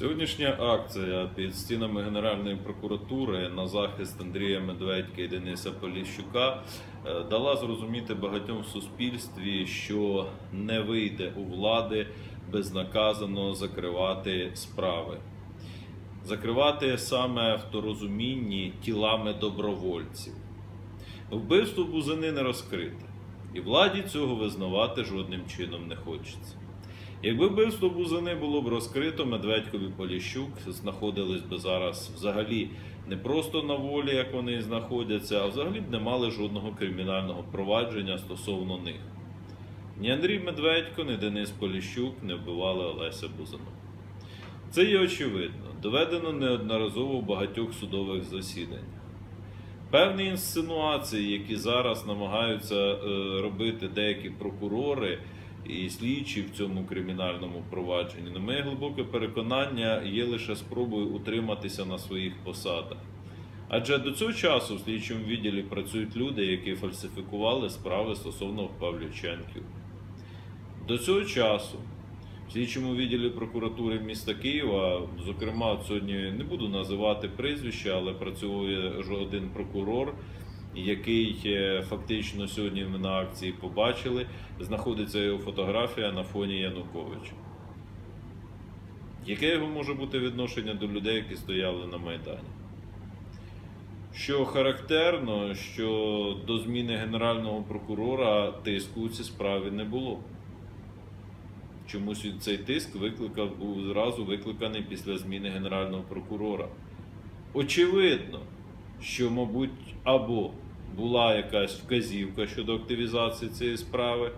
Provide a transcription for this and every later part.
Сьогоднішня акція під стінами Генеральної прокуратури на захист Андрія Медведька і Дениса Поліщука е, дала зрозуміти багатьом в суспільстві, що не вийде у влади безнаказано закривати справи. Закривати саме в торозумінні тілами добровольців. Вбивство бузини не розкрите, і владі цього визнавати жодним чином не хочеться. Якби вбивство Бузини було б розкрито, Медведькові Поліщук знаходились би зараз взагалі не просто на волі, як вони знаходяться, а взагалі б не мали жодного кримінального провадження стосовно них. Ні Андрій Медведько, ні Денис Поліщук не вбивали Олеся Бузину. Це є очевидно, доведено неодноразово в багатьох судових засіданнях. Певні інсинуації, які зараз намагаються е, робити деякі прокурори і слідчі в цьому кримінальному провадженні, на моє глибоке переконання, є лише спробою утриматися на своїх посадах. Адже до цього часу в слідчому відділі працюють люди, які фальсифікували справи стосовно Павлюченків. До цього часу в слідчому відділі прокуратури міста Києва, зокрема, сьогодні не буду називати прізвища, але працює один прокурор, який е, фактично сьогодні ми на акції побачили, знаходиться його фотографія на фоні Януковича. Яке його може бути відношення до людей, які стояли на Майдані? Що характерно, що до зміни генерального прокурора тиску у цій справі не було. Чомусь цей тиск викликав, був зразу викликаний після зміни генерального прокурора. Очевидно, що, мабуть, або була якась вказівка щодо активізації цієї справи,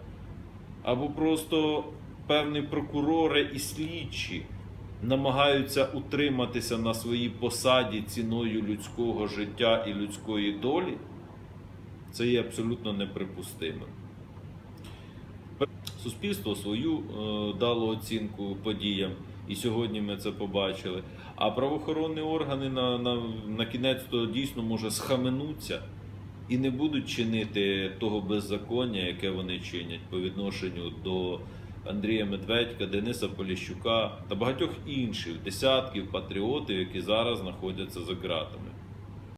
або просто певні прокурори і слідчі намагаються утриматися на своїй посаді ціною людського життя і людської долі. Це є абсолютно неприпустимим. Суспільство свою е, дало оцінку подіям, і сьогодні ми це побачили. А правоохоронні органи на, на, на кінець то дійсно може схаменуться і не будуть чинити того беззаконня, яке вони чинять по відношенню до Андрія Медведька, Дениса Поліщука та багатьох інших десятків патріотів, які зараз знаходяться за ґратами.